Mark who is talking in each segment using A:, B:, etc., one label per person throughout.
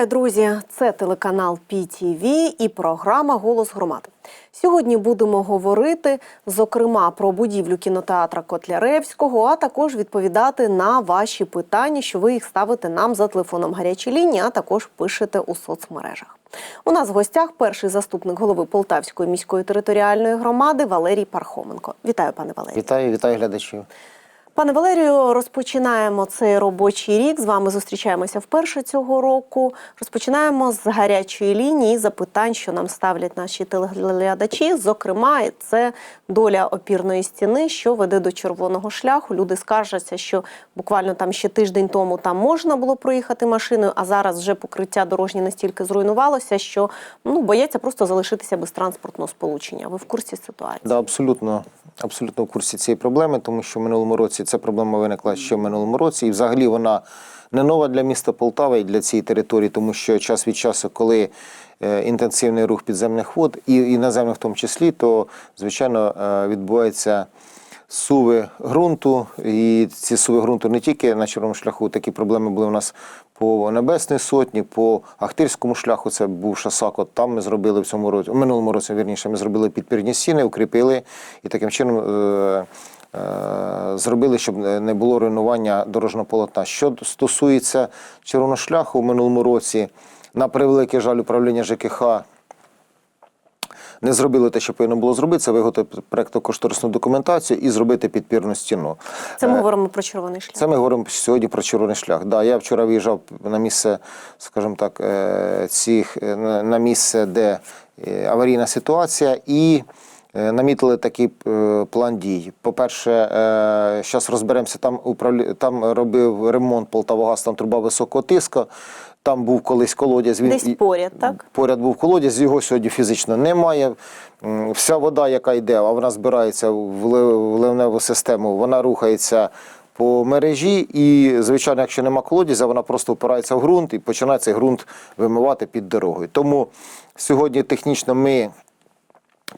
A: Вітаю, друзі! Це телеканал PTV і програма Голос громад. Сьогодні будемо говорити, зокрема, про будівлю кінотеатра Котляревського, а також відповідати на ваші питання, що ви їх ставите нам за телефоном гарячої лінії, а також пишете у соцмережах. У нас в гостях перший заступник голови Полтавської міської територіальної громади Валерій Пархоменко. Вітаю, пане Валерій.
B: Вітаю, вітаю глядачів.
A: Пане Валерію, розпочинаємо цей робочий рік. З вами зустрічаємося вперше цього року. Розпочинаємо з гарячої лінії запитань, що нам ставлять наші телеглядачі. Зокрема, це доля опірної стіни, що веде до червоного шляху. Люди скаржаться, що буквально там ще тиждень тому там можна було проїхати машиною, а зараз вже покриття дорожнє настільки зруйнувалося, що ну бояться просто залишитися без транспортного сполучення. Ви в курсі ситуації?
B: Да, абсолютно, абсолютно в курсі цієї проблеми, тому що в минулому році ця проблема виникла ще в минулому році, і взагалі вона не нова для міста Полтава і для цієї території, тому що час від часу, коли е, інтенсивний рух підземних вод і, і наземних в тому числі, то звичайно е, відбувається. Суви ґрунту, і ці суви ґрунту не тільки на червоному шляху, такі проблеми були у нас по Небесній сотні, по Ахтирському шляху, це був Шасак, от там ми зробили в цьому році, у минулому році, вірніше, ми зробили підпірні стіни, укріпили і таким чином е, зробили, щоб не було руйнування дорожнього полотна. Що стосується червоного шляху, в минулому році, на превеликий жаль, управління ЖКХ не зробили те, що повинно було зробити, це виготовити проєктно-кошторисну документацію і зробити підпірну стіну.
A: Це ми
B: Е,
A: говоримо про червоний шлях.
B: це ми говоримо сьогодні про червоний шлях. Да, я вчора виїжджав на місце, скажімо так, е, цих е, на місце, де е, аварійна ситуація, і е, намітили такий е, план дій. По-перше, зараз розберемося, там управлі... там робив ремонт Полтавогаз, там труба високого тиску. Там був колись колодязь. Він
A: Десь поряд, так?
B: Поряд був колодязь, його сьогодні фізично немає. Вся вода, яка йде, а вона збирається в в ливневу систему, вона рухається по мережі. І, звичайно, якщо нема колодязя, вона просто впирається в ґрунт і починає цей ґрунт вимивати під дорогою. Тому сьогодні технічно ми.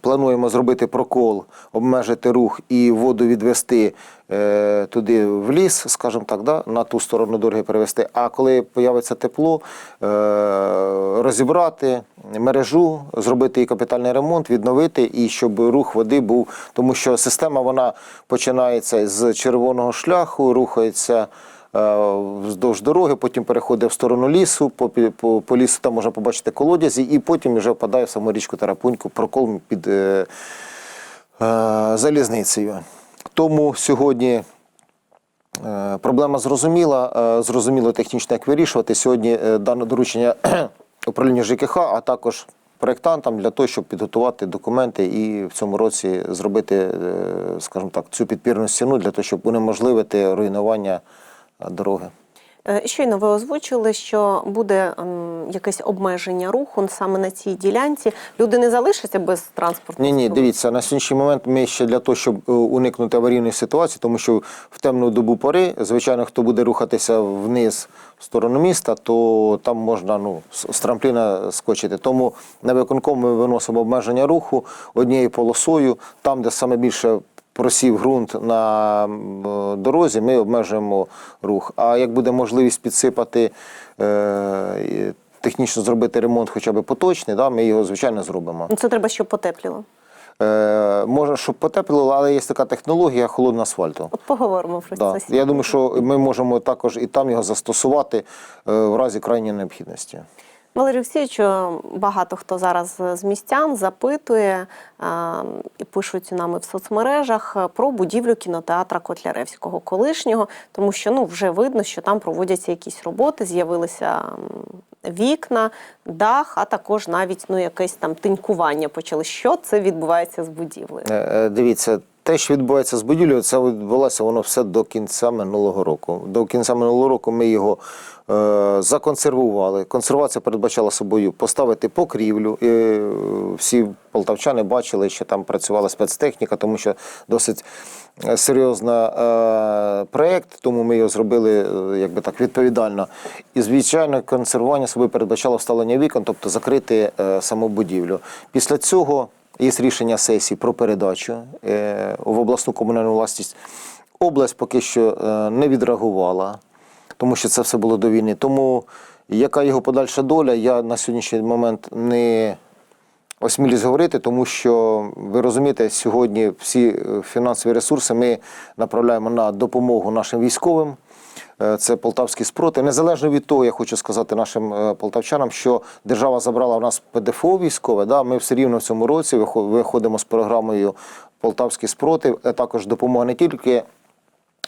B: Плануємо зробити прокол, обмежити рух і воду відвести е, туди в ліс, скажімо так, да, на ту сторону дороги перевести. А коли появиться тепло, е, розібрати мережу, зробити її капітальний ремонт, відновити і щоб рух води був, тому що система вона починається з червоного шляху, рухається. Е, Вздовж дороги, потім переходить в сторону лісу, по, по, по лісу там можна побачити колодязі, і потім вже впадає в саму річку Тарапуньку, прокол під е, е, залізницею. Тому сьогодні е, проблема зрозуміла, е, зрозуміло технічно, як вирішувати. Сьогодні дане доручення управлінню ЖКХ, а також проєктантам для того, щоб підготувати документи і в цьому році зробити, скажімо так, цю підпірну стіну для того, щоб унеможливити руйнування дороги.
A: Е, Щойно ви озвучили, що буде якесь обмеження руху саме на цій ділянці. Люди не залишаться без транспорту.
B: Ні, ні, дивіться, на сьогоднішній момент ми ще для того, щоб е, уникнути аварійної ситуації, тому що в темну добу пори, звичайно, хто буде рухатися вниз в сторону міста, то там можна ну, з з трампліна скочити. Тому на виконком ми виносимо обмеження руху однією полосою, там, де саме більше просів ґрунт на дорозі, ми обмежуємо рух. А як буде можливість підсипати. Е, Технічно зробити ремонт хоча б поточний, да, ми його звичайно зробимо.
A: Ну, Це треба, щоб потепліло.
B: Е, може, щоб потеплило, але є така технологія холодного асфальту.
A: От поговоримо про
B: Да.
A: це.
B: Я думаю, що ми можемо також і там його застосувати е, в разі крайньої необхідності.
A: Валерій Олексійовичу, багато хто зараз з містян запитує і пишуть нами в соцмережах е, про будівлю кінотеатра Котляревського колишнього, тому що ну вже видно, що там проводяться якісь роботи, з'явилися вікна, дах, а також навіть ну якесь там тинькування почали. Що це відбувається з будівлею?
B: Е, е, Дивіться, те, що відбувається з будівлею, це відбулося воно все до кінця минулого року. До кінця минулого року ми його е, законсервували. Консервація передбачала собою поставити покрівлю. І, е, всі полтавчани бачили, що там працювала спецтехніка, тому що досить е, серйозний е, проєкт, тому ми його зробили е, якби так відповідально. І звичайно, консервування собою передбачало вставлення вікон, тобто закрити е, саму будівлю. Після цього є рішення сесії про передачу е, в обласну комунальну власність. Область поки що е, не відреагувала, тому що це все було до війни. Тому Яка його подальша доля, я на сьогоднішній момент не осмілюсь говорити, тому що ви розумієте, сьогодні всі е, фінансові ресурси ми направляємо на допомогу нашим військовим. Е, Це полтавські спроти. Незалежно від того, я хочу сказати нашим е, полтавчанам, що держава забрала у нас ПДФО військове. Да, ми все рівно в цьому році виходимо з програмою Полтавські спроти, а також допомога не тільки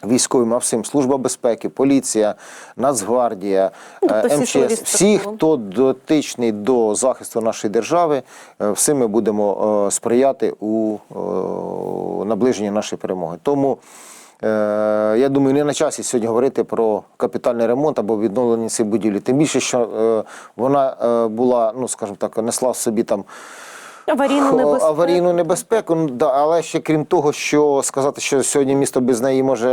B: військовим, а всім служба безпеки, поліція, Нацгвардія,
A: Ну, тобто
B: е,
A: всі
B: МЧС, всі, хто дотичний до захисту нашої держави, е, всім ми будемо е, сприяти у е, наближенні нашої перемоги. Тому е, я думаю, не на часі сьогодні говорити про капітальний ремонт або відновлення цієї будівлі. Тим більше, що е, вона е, була, ну скажімо так, несла в собі там
A: Аварійну небезпеку.
B: аварійну небезпеку, ну, да, але ще крім того, що сказати, що сьогодні місто без неї може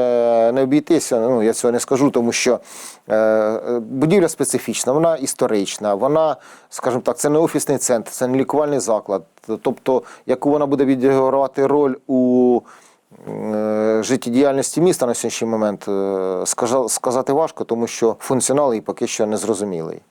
B: не обійтися, ну я цього не скажу, тому що е, е, будівля специфічна, вона історична, вона, скажімо так, це не офісний центр, це не лікувальний заклад. Тобто, яку вона буде відігравати роль у е, життєдіяльності міста на сьогоднішній момент, е, сказати важко, тому що функціонал її поки що не зрозумілий.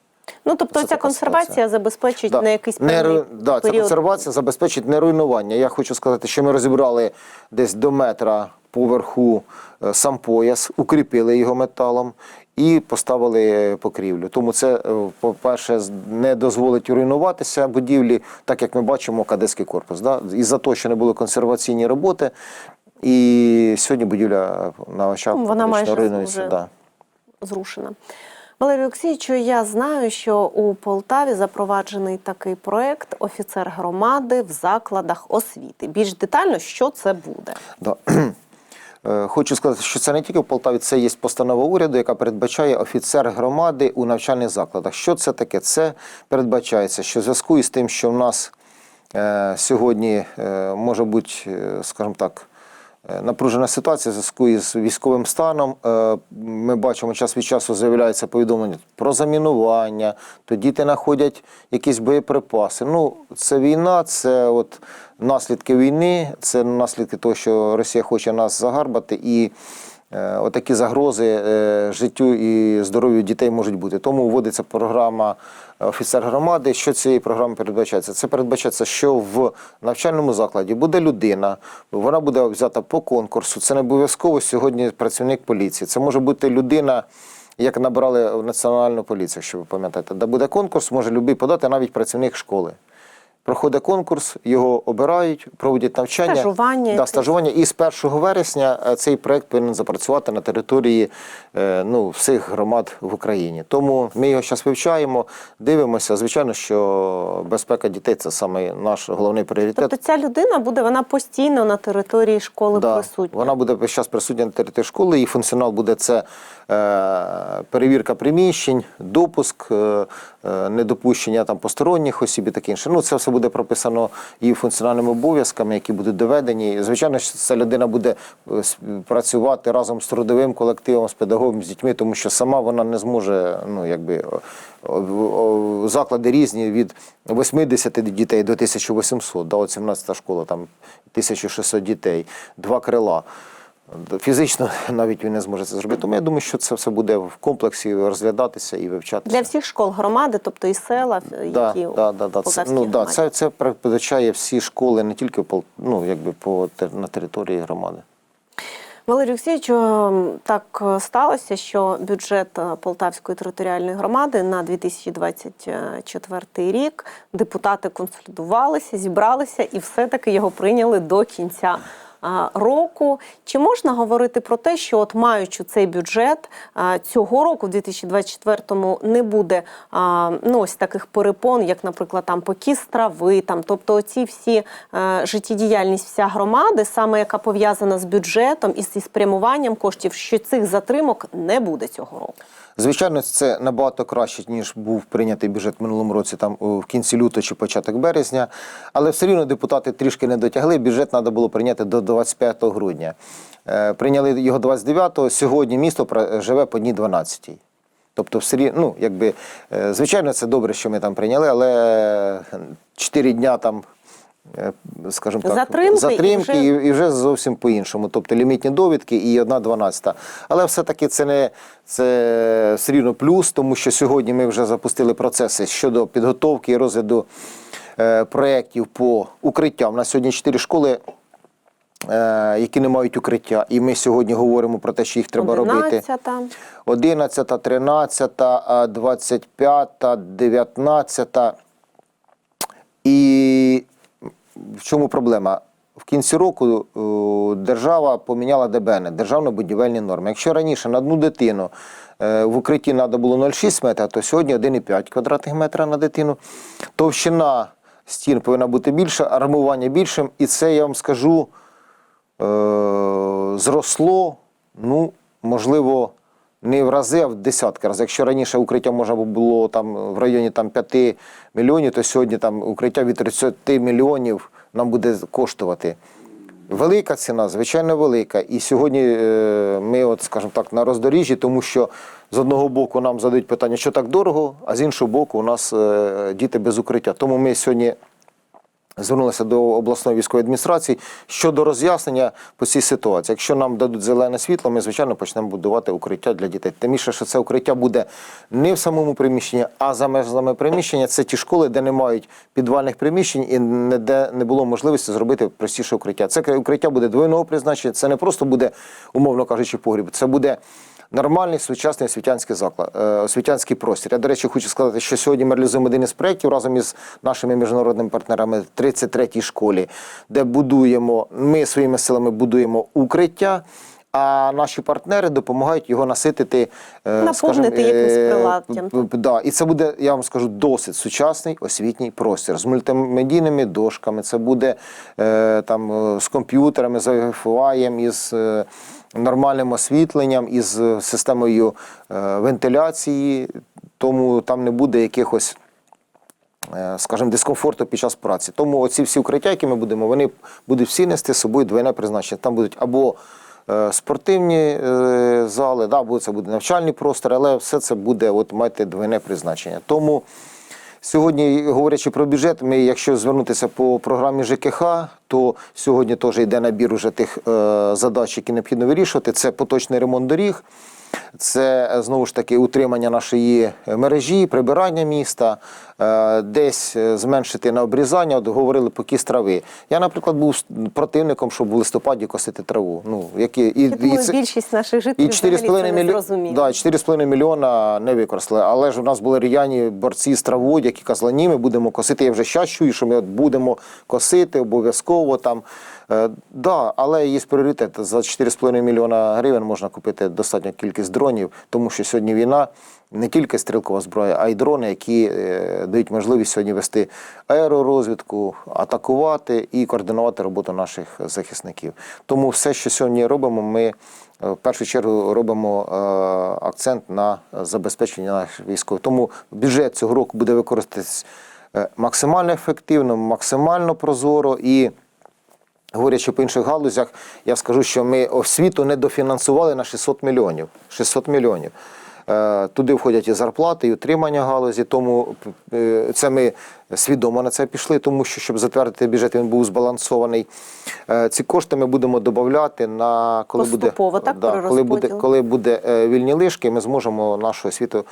A: Ну тобто
B: Це
A: ця консервація
B: ситуація.
A: забезпечить
B: Да.
A: на якийсь
B: Не
A: певний
B: да, ця консервація забезпечить не руйнування. Я хочу сказати, що ми розібрали десь до метра поверху е, сам пояс, укріпили його металом і поставили покрівлю. Тому це, е, по-перше, не дозволить руйнуватися будівлі, так як ми бачимо кадетський корпус. Да? Із-за того, що не було консерваційні роботи, і сьогодні будівля на очах
A: вона майже
B: руйнується. Да.
A: зрушена. Валерію Олексійовичу, я знаю, що у Полтаві запроваджений такий проект офіцер громади в закладах освіти. Більш детально, що це буде?
B: Да. Е, Хочу сказати, що це не тільки в Полтаві, це є постанова уряду, яка передбачає офіцер громади у навчальних закладах. Що це таке? Це передбачається, що в зв'язку із тим, що в нас е, сьогодні е, може бути, скажімо так, напружена ситуація в зв'язку із військовим станом. Е, Ми бачимо, час від часу з'являються повідомлення про замінування, то діти знаходять якісь боєприпаси. Ну, це війна, це от наслідки війни, це наслідки того, що Росія хоче нас загарбати. І е, отакі загрози е, життю і здоров'ю дітей можуть бути. Тому вводиться програма офіцер громади. Що цієї програми передбачається? Це передбачається, що в навчальному закладі буде людина, вона буде взята по конкурсу. Це не обов'язково сьогодні працівник поліції. Це може бути людина. Як набирали в національну поліцію, якщо ви пам'ятаєте, де буде конкурс, може любий подати навіть працівник школи. Проходить конкурс, його обирають, проводять навчання.
A: Стажування
B: Да, стажування. І з 1 вересня е, цей проект повинен запрацювати на території е, ну, всіх громад в Україні. Тому ми його зараз вивчаємо, дивимося. Звичайно, що безпека дітей це саме наш головний пріоритет.
A: Тобто ця людина буде вона постійно на території школи
B: Да,
A: присутня.
B: Вона буде весь час присутня на території школи. Її функціонал буде це е, перевірка приміщень, допуск, недопущення там посторонніх осіб і таке інше. Ну це все буде прописано її функціональними обов'язками, які будуть доведені. Звичайно, що ця людина буде е, працювати разом з трудовим колективом, з педагогом, з дітьми, тому що сама вона не зможе, ну якби заклади різні від 80 дітей до 1800, да, от 17 школа, там 1600 дітей, два крила. Фізично навіть він не зможе це зробити. Тому я думаю, що це все буде в комплексі розглядатися і вивчатися.
A: Для всіх школ громади, тобто і села,
B: Да,
A: які
B: да, да, да. Це, ну, да, це, це передбачає всі школи, не тільки по, ну, якби по, на території громади.
A: Валерій Олексійович, е, так е, сталося, що бюджет е, Полтавської територіальної громади на 2024 рік депутати консолідувалися, зібралися і все-таки його прийняли до кінця. Року чи можна говорити про те, що от маючи цей бюджет цього року, в 2024-му, не буде ну ось таких перепон, як, наприклад, там покіс трави, там, тобто оці всі е, життєдіяльність вся громади, саме яка пов'язана з бюджетом і зі спрямуванням коштів, що цих затримок не буде цього року.
B: Звичайно, це набагато краще, ніж був прийнятий бюджет в минулому році, там в кінці лютого чи початок березня. Але все рівно депутати трішки не дотягли. Бюджет треба було прийняти до 25 грудня. Е, Прийняли його 29-го. Сьогодні місто живе по дні 12 Тобто, все рівно, ну, якби, е, звичайно, це добре, що ми там прийняли, але 4 дня там е, скажімо так,
A: Затримки і вже-
B: і, вже зовсім по-іншому. Тобто лімітні довідки і одна дванадцята. Але все-таки це не це все рівно плюс, тому що сьогодні ми вже запустили процеси щодо підготовки і розгляду е, проєктів по укриттям. У нас сьогодні чотири школи. е, Які не мають укриття, і ми сьогодні говоримо про те, що їх треба робити.
A: 11-та.
B: 11, 13, а, 25, 19. І в чому проблема? В кінці року о, держава поміняла ДБН, державно-будівельні норми. Якщо раніше на одну дитину е, в укритті треба було 0,6 метра, то сьогодні 1,5 квадратних метра на дитину. Товщина стін повинна бути більша, армування більшим. І це я вам скажу е, зросло, ну, можливо, не в рази, а в десятки разів. Якщо раніше укриття можна було там в районі там, 5 мільйонів, то сьогодні там укриття від 30 мільйонів нам буде коштувати. Велика ціна, звичайно, велика. І сьогодні е, ми, от, скажімо так, на роздоріжжі, тому що з одного боку нам задають питання, що так дорого, а з іншого боку, у нас е, діти без укриття. Тому ми сьогодні звернулися до обласної військової адміністрації щодо роз'яснення по цій ситуації. Якщо нам дадуть зелене світло, ми звичайно почнемо будувати укриття для дітей. Тим більше, що це укриття буде не в самому приміщенні, а за межами приміщення. Це ті школи, де не мають підвальних приміщень і не- де не було можливості зробити простіше укриття. Це укриття буде двойного призначення. Це не просто буде, умовно кажучи, погріб. Це буде. Нормальний сучасний освітянський заклад, е, освітянський простір. Я, до речі, хочу сказати, що сьогодні ми реалізуємо один із проєктів разом із нашими міжнародними партнерами в 33-й школі, де будуємо, ми своїми силами будуємо укриття. А наші партнери допомагають його наситити, е,
A: Наповнити
B: скажімо,
A: якимось
B: е,
A: приладдям.
B: п- п- Да. І це буде, я вам скажу, досить сучасний освітній простір з мультимедійними дошками. Це буде там з комп'ютерами, з Wi-Fi, із нормальним освітленням, із е, системою е, вентиляції. Тому там не буде якихось е, скажімо, дискомфорту під час праці. Тому оці всі укриття, які ми будемо, вони будуть всі нести з собою двойне призначення. Там будуть або спортивні зали, да, або це буде навчальний простор, але все це буде от, мати двойне призначення. Тому Сьогодні, говорячи про бюджет, ми, якщо звернутися по програмі ЖКХ, то сьогодні теж йде набір уже тих е, задач, які необхідно вирішувати. Це поточний ремонт доріг, це е, знову ж таки утримання нашої мережі, прибирання міста, е, десь е, зменшити на обрізання. От говорили по кіс трави. Я, наприклад, був противником, щоб в листопаді косити траву. Ну, які, і,
A: думаю,
B: це-
A: більшість наших
B: і
A: жителів взагалі
B: 4,5
A: це не
B: мільйона да, 4,5 мільйона не використали. Але ж у нас були ріяні борці з травою, які казали, ні, ми будемо косити. Я вже щас чую, що ми от будемо косити обов'язково там. Е, да, але є пріоритет. За 4,5 мільйона гривень можна купити достатню кількість дронів, тому що сьогодні війна не тільки стрілкова зброя, а й дрони, які е, дають можливість сьогодні вести аеророзвідку, атакувати і координувати роботу наших захисників. Тому все, що сьогодні робимо, ми е, в першу чергу робимо акцент на забезпечення наших військових. Тому бюджет цього року буде використатись максимально ефективно, максимально прозоро і. Говорячи по інших галузях, я скажу, що ми освіту не дофінансували на 600 мільйонів. 600 мільйонів. Е, Туди входять і зарплати, і утримання галузі. Тому е, це ми свідомо на це пішли, тому що щоб затвердити бюджет, він був збалансований. Е, Ці кошти ми будемо додати на коли
A: Поступово,
B: буде
A: так,
B: да, коли буде, коли буде вільні лишки, ми зможемо нашу освіту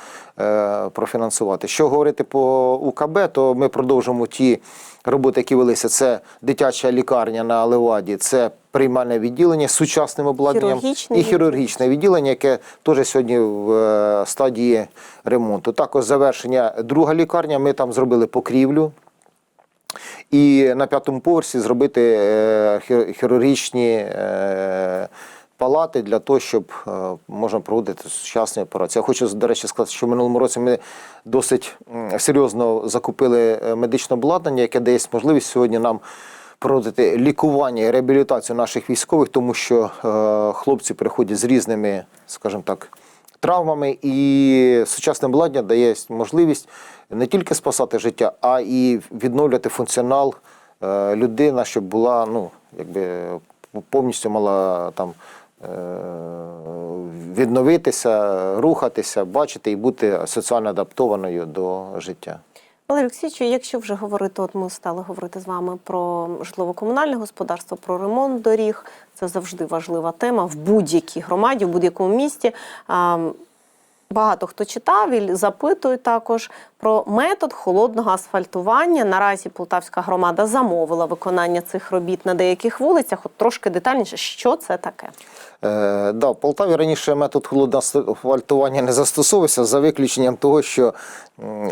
B: профінансувати. Що говорити по УКБ, то ми продовжимо ті роботи, які велися. Це дитяча лікарня на Леваді, це приймальне відділення з сучасним обладнанням
A: Хірургічне
B: і хірургічне відділення, яке теж сьогодні в е, стадії ремонту. Також завершення друга лікарня. Ми там зробили покрівлю. І на п'ятому поверсі зробити е, хірургічні е, палати для того, щоб можна проводити сучасні операції. Я хочу, до речі, сказати, що в минулому році ми досить серйозно закупили медичне обладнання, яке дає можливість сьогодні нам проводити лікування і реабілітацію наших військових, тому що е, хлопці приходять з різними, скажімо так, травмами, і сучасне обладнання дає можливість не тільки спасати життя, а і відновлювати функціонал е, людина, щоб була ну, якби повністю мала там. е, Відновитися, рухатися, бачити і бути соціально адаптованою до життя.
A: Валерій Олексійовичу, якщо вже говорити, от ми стали говорити з вами про житлово-комунальне господарство, про ремонт доріг. Це завжди важлива тема в будь-якій громаді, в будь-якому місті. Багато хто читав і запитує також про метод холодного асфальтування. Наразі Полтавська громада замовила виконання цих робіт на деяких вулицях. От трошки детальніше, що це таке?
B: Е, да, в Полтаві раніше метод холодного асфальтування не застосовувався за виключенням того, що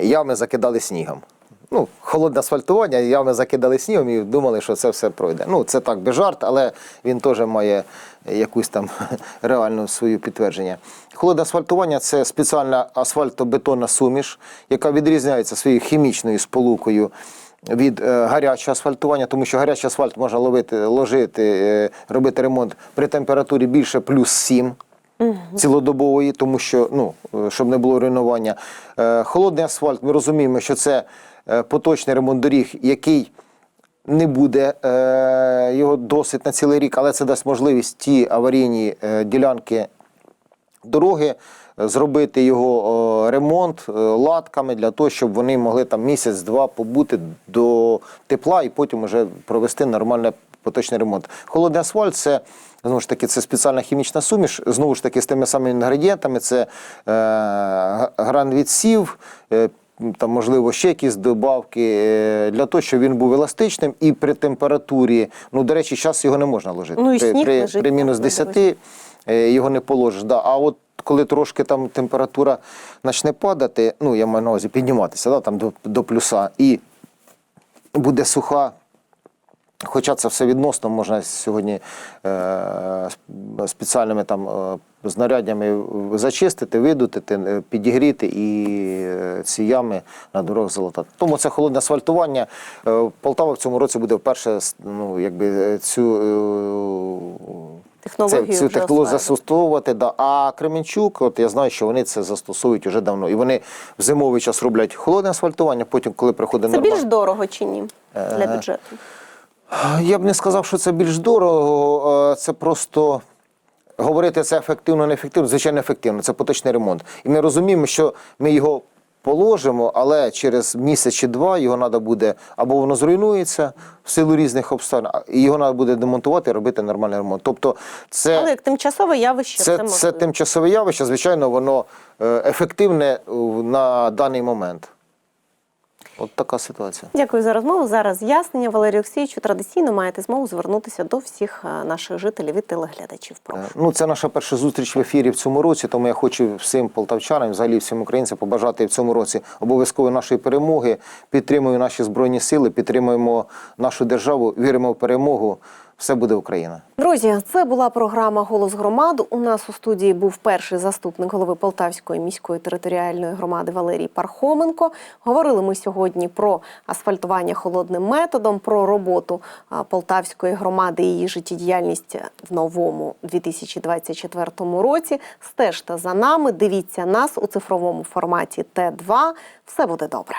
B: ями закидали снігом. Ну, холодне асфальтування, ями закидали снігом і думали, що це все пройде. Ну, це так, без жарт, але він теж має якусь там реальну свою підтвердження. Холодне асфальтування це спеціальна асфальтобетонна суміш, яка відрізняється своєю хімічною сполукою від е, гарячого асфальтування, тому що гарячий асфальт можна ловити, ложити, е, робити ремонт при температурі більше плюс 7 цілодобової, тому що ну, е, щоб не було руйнування. Холодний асфальт, ми розуміємо, що це поточний ремонт доріг, який не буде е, його досить на цілий рік, але це дасть можливість ті аварійні е, ділянки дороги, е, зробити його е, ремонт е, латками для того, щоб вони могли там місяць-два побути до тепла і потім вже провести нормальний поточний ремонт. Холодний асфальт це. Знову ж таки, це спеціальна хімічна суміш, знову ж таки, з тими самими інгредієнтами: це е, г- гранвідсів, е, там, можливо, ще якісь добавки, е, для того, щоб він був еластичним і при температурі, ну, до речі, зараз його не можна ложити.
A: Ну, і
B: при,
A: сніг
B: при,
A: лежить,
B: при мінус 10 е, його не положиш. Да. А от коли трошки там температура почне падати, ну я маю на увазі підніматися, да, там до, до плюса, і буде суха. Хоча це все відносно, можна сьогодні е, спеціальними там е, знаряддями зачистити, видутити, е, підігріти і е, ці ями на дорогах залатати. Тому це холодне асфальтування. Е, Полтава в цьому році буде вперше ну, якби, цю,
A: Технологію
B: цю технологію застосовувати. Да. А Кременчук, от я знаю, що вони це застосовують вже давно. І вони в зимовий час роблять холодне асфальтування, потім, коли приходить
A: Це більш дорого чи ні для бюджету?
B: я б не сказав, що це більш дорого, це просто. Говорити це ефективно, неефективно, звичайно, ефективно. Це поточний ремонт. І ми розуміємо, що ми його положимо, але через місяць чи два його треба буде або воно зруйнується в силу різних обставин, і його треба буде демонтувати і робити нормальний ремонт. Тобто, це
A: Але як тимчасове явище це,
B: це, це тимчасове явище, звичайно, воно е, ефективне е, на даний момент. От така ситуація.
A: Дякую за розмову. За роз'яснення. Валерію Олексійовичу, традиційно маєте змогу звернутися до всіх е, наших жителів і телеглядачів. Прошу.
B: Е, Ну, це наша перша зустріч в ефірі в цьому році, тому я хочу всім полтавчанам, взагалі всім українцям побажати в цьому році обов'язково нашої перемоги. Підтримуємо наші збройні сили, підтримуємо нашу державу, віримо в перемогу. Все буде Україна.
A: Друзі, це була програма Голос громади. У нас у студії був перший заступник голови Полтавської міської територіальної громади Валерій Пархоменко. Говорили ми сьогодні про асфальтування холодним методом, про роботу Полтавської громади і її життєдіяльність в новому 2024 році. Стежте за нами, дивіться нас у цифровому форматі Т2. Все буде добре.